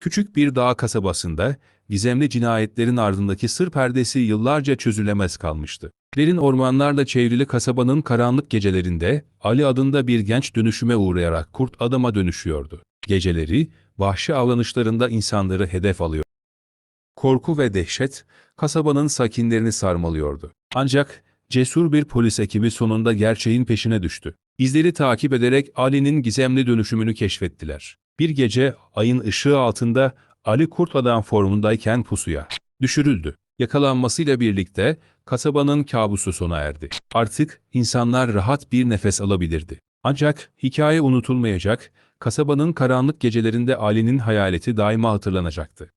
Küçük bir dağ kasabasında, gizemli cinayetlerin ardındaki sır perdesi yıllarca çözülemez kalmıştı. Derin ormanlarla çevrili kasabanın karanlık gecelerinde, Ali adında bir genç dönüşüme uğrayarak kurt adama dönüşüyordu. Geceleri, vahşi avlanışlarında insanları hedef alıyor. Korku ve dehşet, kasabanın sakinlerini sarmalıyordu. Ancak, cesur bir polis ekibi sonunda gerçeğin peşine düştü. İzleri takip ederek Ali'nin gizemli dönüşümünü keşfettiler. Bir gece ayın ışığı altında Ali kurt adam formundayken pusuya düşürüldü. Yakalanmasıyla birlikte kasabanın kabusu sona erdi. Artık insanlar rahat bir nefes alabilirdi. Ancak hikaye unutulmayacak, kasabanın karanlık gecelerinde Ali'nin hayaleti daima hatırlanacaktı.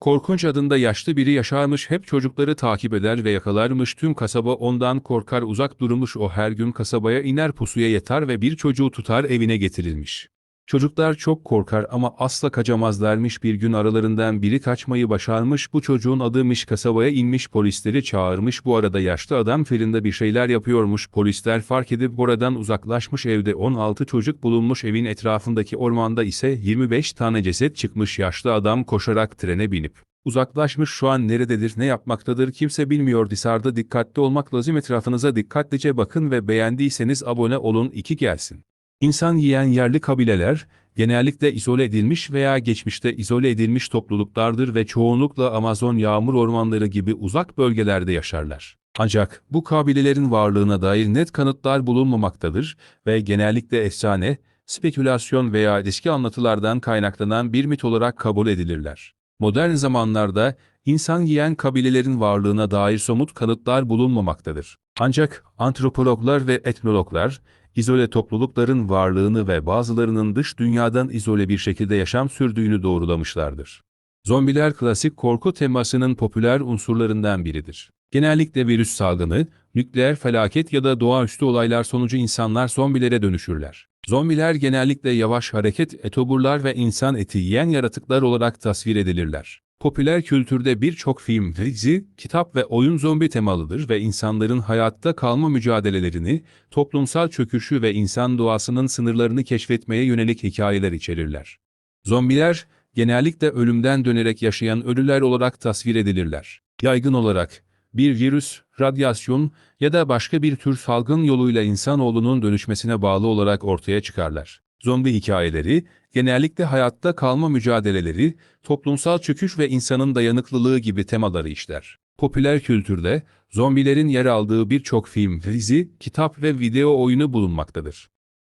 Korkunç adında yaşlı biri yaşarmış hep çocukları takip eder ve yakalarmış tüm kasaba ondan korkar uzak durmuş o her gün kasabaya iner pusuya yeter ve bir çocuğu tutar evine getirilmiş. Çocuklar çok korkar ama asla kaçamazlarmış. Bir gün aralarından biri kaçmayı başarmış. Bu çocuğun adıymış kasabaya inmiş. Polisleri çağırmış. Bu arada yaşlı adam fırında bir şeyler yapıyormuş. Polisler fark edip oradan uzaklaşmış. Evde 16 çocuk bulunmuş. Evin etrafındaki ormanda ise 25 tane ceset çıkmış. Yaşlı adam koşarak trene binip uzaklaşmış. Şu an nerededir ne yapmaktadır kimse bilmiyor. Dışarıda dikkatli olmak lazım. Etrafınıza dikkatlice bakın ve beğendiyseniz abone olun. İki gelsin. İnsan yiyen yerli kabileler, genellikle izole edilmiş veya geçmişte izole edilmiş topluluklardır ve çoğunlukla Amazon yağmur ormanları gibi uzak bölgelerde yaşarlar. Ancak bu kabilelerin varlığına dair net kanıtlar bulunmamaktadır ve genellikle efsane, spekülasyon veya eski anlatılardan kaynaklanan bir mit olarak kabul edilirler. Modern zamanlarda insan yiyen kabilelerin varlığına dair somut kanıtlar bulunmamaktadır. Ancak antropologlar ve etnologlar, izole toplulukların varlığını ve bazılarının dış dünyadan izole bir şekilde yaşam sürdüğünü doğrulamışlardır. Zombiler klasik korku temasının popüler unsurlarından biridir. Genellikle virüs salgını, nükleer felaket ya da doğaüstü olaylar sonucu insanlar zombilere dönüşürler. Zombiler genellikle yavaş hareket etoburlar ve insan eti yiyen yaratıklar olarak tasvir edilirler. Popüler kültürde birçok film, dizi, kitap ve oyun zombi temalıdır ve insanların hayatta kalma mücadelelerini, toplumsal çöküşü ve insan doğasının sınırlarını keşfetmeye yönelik hikayeler içerirler. Zombiler, genellikle ölümden dönerek yaşayan ölüler olarak tasvir edilirler. Yaygın olarak, bir virüs, radyasyon ya da başka bir tür salgın yoluyla insanoğlunun dönüşmesine bağlı olarak ortaya çıkarlar. Zombi hikayeleri, genellikle hayatta kalma mücadeleleri, toplumsal çöküş ve insanın dayanıklılığı gibi temaları işler. Popüler kültürde, zombilerin yer aldığı birçok film, dizi, kitap ve video oyunu bulunmaktadır.